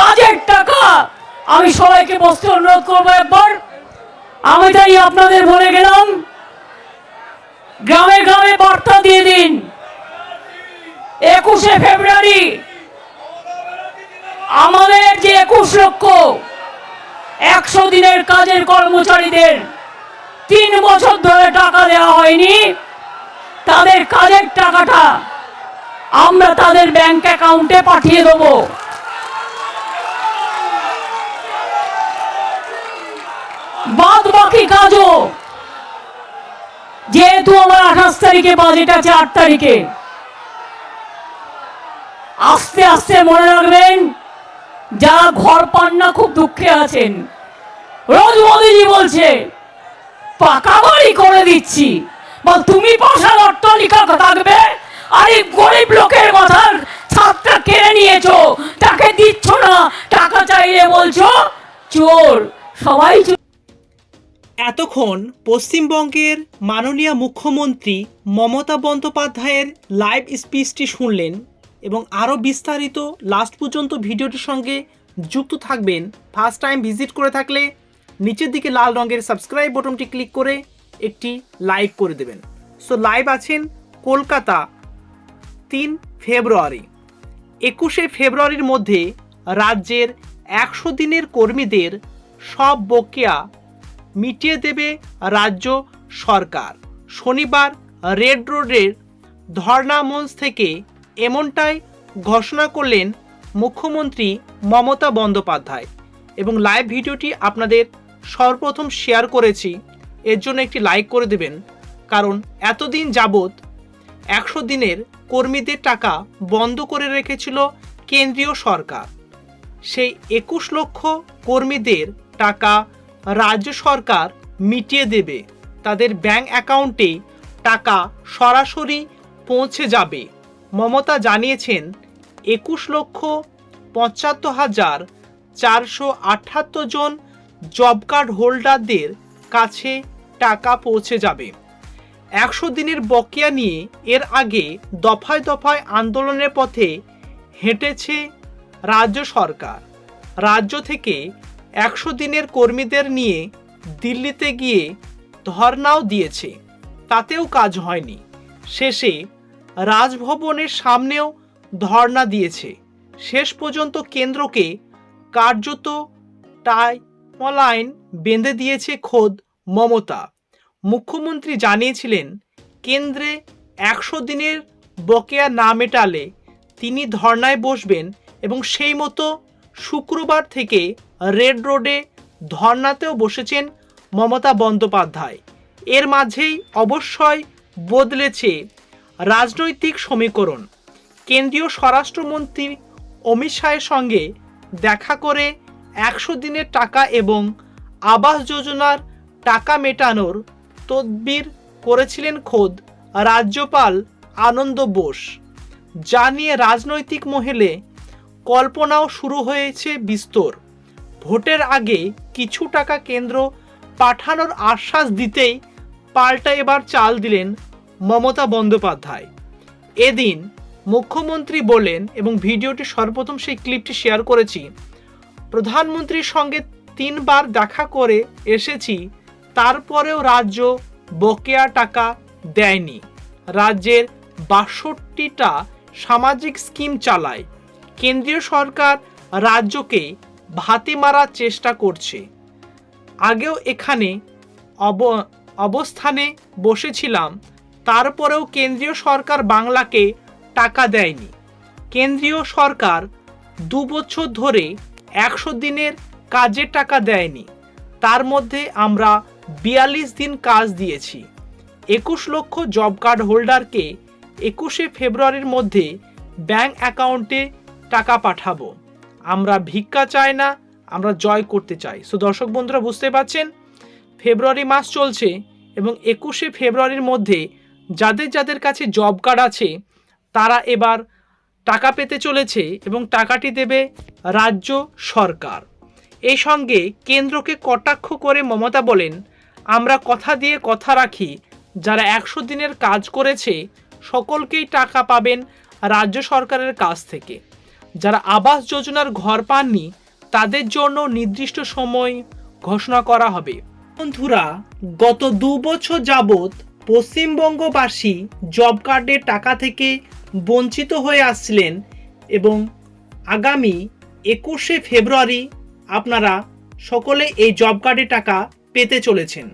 কাজের টাকা আমি সবাইকে বসতে অনুরোধ করব একবার। আমি তাই আপনাদের বলে গেলাম, গ্রামে গ্রামে বার্তা দিয়ে দিন। একুশে ফেব্রুয়ারি আমাদের যে একুশ লক্ষ একশো দিনের কাজের কর্মচারীদের তিন বছর ধরে টাকা দেওয়া হয়নি, তাদের কাজের টাকাটা আমরা তাদের ব্যাংক অ্যাকাউন্টে পাঠিয়ে দেবো। বাদ বাকি কাজও। যেহেতু আমার আঠাশ তারিখে বাজেট আছে আট তারিখে। আস্তে আস্তে মনে রাখবেন, যারা ঘর পান না, খুব দুঃখে আছেন। রোজ মোদিজি বলছে, পাকা বাড়ি করে দিচ্ছি। বা তুমি পাশার অট্টালিকা থাকবে, আর এই গরিব লোকের মাথার ছাদটা কেড়ে নিয়েছো। তাকে দিচ্ছ না, টাকা চাইলে বলছো, চোর, সবাই এতক্ষণ পশ্চিমবঙ্গের মাননীয় মুখ্যমন্ত্রী মমতা বন্দ্যোপাধ্যায়ের লাইভ স্পিচটি শুনলেন এবং আরও বিস্তারিত লাস্ট পর্যন্ত ভিডিওটির সঙ্গে যুক্ত থাকবেন। ফার্স্ট টাইম ভিজিট করে থাকলে নিচের দিকে লাল রঙের সাবস্ক্রাইব বটনটি ক্লিক করে একটি লাইক করে দেবেন। সো লাইভ আছেন কলকাতা তিন ফেব্রুয়ারি। একুশে ফেব্রুয়ারির মধ্যে রাজ্যের একশো দিনের কর্মীদের সব বকেয়া মিটিয়ে দেবে রাজ্য সরকার। শনিবার রেড রোডের ধর্না মঞ্চ থেকে এমনটাই ঘোষণা করলেন মুখ্যমন্ত্রী মমতা বন্দ্যোপাধ্যায় এবং লাইভ ভিডিওটি আপনাদের সর্বপ্রথম শেয়ার করেছি। এর জন্য একটি লাইক করে দেবেন। কারণ এতদিন যাবৎ একশো দিনের কর্মীদের টাকা বন্ধ করে রেখেছিল কেন্দ্রীয় সরকার। সেই একুশ লক্ষ কর্মীদের টাকা রাজ্য সরকার মিটিয়ে দেবে। তাদের ব্যাংক অ্যাকাউন্টে টাকা সরাসরি পৌঁছে যাবে। মমতা জানিয়েছেন, একুশ লক্ষ পঁচাত্তর হাজার চারশো আটাত্তর জন জব কার্ড হোল্ডারদের কাছে টাকা পৌঁছে যাবে। একশো দিনের বকেয়া নিয়ে এর আগে দফায় দফায় আন্দোলনের পথে হেঁটেছে রাজ্য সরকার। রাজ্য থেকে একশো দিনের কর্মীদের নিয়ে দিল্লিতে গিয়ে ধর্নাও দিয়েছে। তাতেও কাজ হয়নি। শেষে রাজভবনের সামনেও ধর্না দিয়েছে। শেষ পর্যন্ত কেন্দ্রকে কার্যত টাই লাইন বেঁধে দিয়েছে খোদ মমতা। মুখ্যমন্ত্রী জানিয়েছিলেন, কেন্দ্রে একশো দিনের বকেয়া না মেটালে তিনি ধর্নায় বসবেন এবং সেই মতো শুক্রবার থেকে রেড রোডে ধর্নাতেও বসেছেন মমতা বন্দ্যোপাধ্যায়। এর মাঝেই অবশ্যই বদলেছে রাজনৈতিক সমীকরণ। কেন্দ্রীয় স্বরাষ্ট্রমন্ত্রী অমিত শাহের সঙ্গে দেখা করে একশো দিনের টাকা এবং আবাস যোজনার টাকা মেটানোর তদবির করেছিলেন খোদ রাজ্যপাল আনন্দ বোস। যা নিয়ে রাজনৈতিক মহলে কল্পনাও শুরু হয়েছে বিস্তর। ভোটের আগে কিছু টাকা কেন্দ্র পাঠানোর আশ্বাস দিতেই পাল্টা এবার চাল দিলেন মমতা বন্দ্যোপাধ্যায়। এদিন মুখ্যমন্ত্রী বলেন, এবং ভিডিওটি সর্বপ্রথম সেই ক্লিপটি শেয়ার করেছি, প্রধানমন্ত্রীর সঙ্গে তিনবার দেখা করে এসেছি, তারপরেও রাজ্য বকেয়া টাকা দেয়নি। রাজ্যের বাষট্টিটা সামাজিক স্কিম চালায়। কেন্দ্রীয় সরকার রাজ্যকে ভাতে মারার চেষ্টা করছে। আগেও এখানে অব, অবস্থানে বসেছিলাম, তারপরেও কেন্দ্রীয় সরকার বাংলাকে টাকা দেয়নি। কেন্দ্রীয় সরকার দু বছর ধরে একশো দিনের কাজের টাকা দেয়নি। তার মধ্যে আমরা বিয়াল্লিশ দিন কাজ দিয়েছি। একুশ লক্ষ জব কার্ড হোল্ডারকে একুশে ফেব্রুয়ারির মধ্যে ব্যাংক অ্যাকাউন্টে টাকা পাঠাবো। আমরা ভিক্ষা চাই না, আমরা জয় করতে চাই। সো দর্শক বন্ধুরা, বুঝতে পারছেন? ফেব্রুয়ারি মাস চলছে এবং একুশে ফেব্রুয়ারির মধ্যে যাদের যাদের কাছে জব কার্ড আছে, তারা এবার টাকা পেতে চলেছে এবং টাকাটি দেবে রাজ্য সরকার। এই সঙ্গে কেন্দ্রকে কটাক্ষ করে মমতা বলেন, আমরা কথা দিয়ে কথা রাখি। যারা একশো দিনের কাজ করেছে, সকলকেই টাকা পাবেন রাজ্য সরকারের কাছ থেকে। যারা আবাস যোজনার ঘর পাননি, তাদের জন্য নির্দিষ্ট সময় ঘোষণা করা হবে। বন্ধুরা, গত দু বছর যাবৎ পশ্চিমবঙ্গবাসী জব কার্ডের টাকা থেকে বঞ্চিত হয়ে আসছিলেন এবং আগামী একুশে ফেব্রুয়ারি আপনারা সকলে এই জব কার্ডের টাকা পেতে চলেছেন।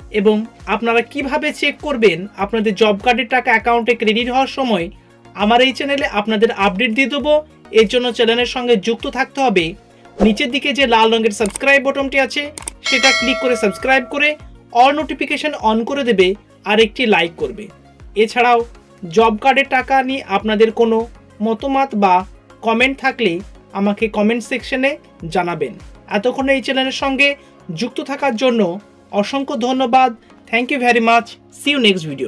এবং আপনারা কীভাবে চেক করবেন আপনাদের জব কার্ডের টাকা অ্যাকাউন্টে ক্রেডিট হওয়ার সময় আমার এই চ্যানেলে আপনাদের আপডেট দিয়ে দেবো। এর জন্য চ্যানেলের সঙ্গে যুক্ত থাকতে হবে। নিচের দিকে যে লাল রঙের সাবস্ক্রাইব বটনটি আছে, সেটা ক্লিক করে সাবস্ক্রাইব করে অল নোটিফিকেশন অন করে দেবে আর একটি লাইক করবে। এছাড়াও জব কার্ডের টাকা নিয়ে আপনাদের কোনো মতামত বা কমেন্ট থাকলে আমাকে কমেন্ট সেকশনে জানাবেন। এতক্ষণ এই চ্যানেলের সঙ্গে যুক্ত থাকার জন্য অসংখ্য ধন্যবাদ। Thank you very much see you next video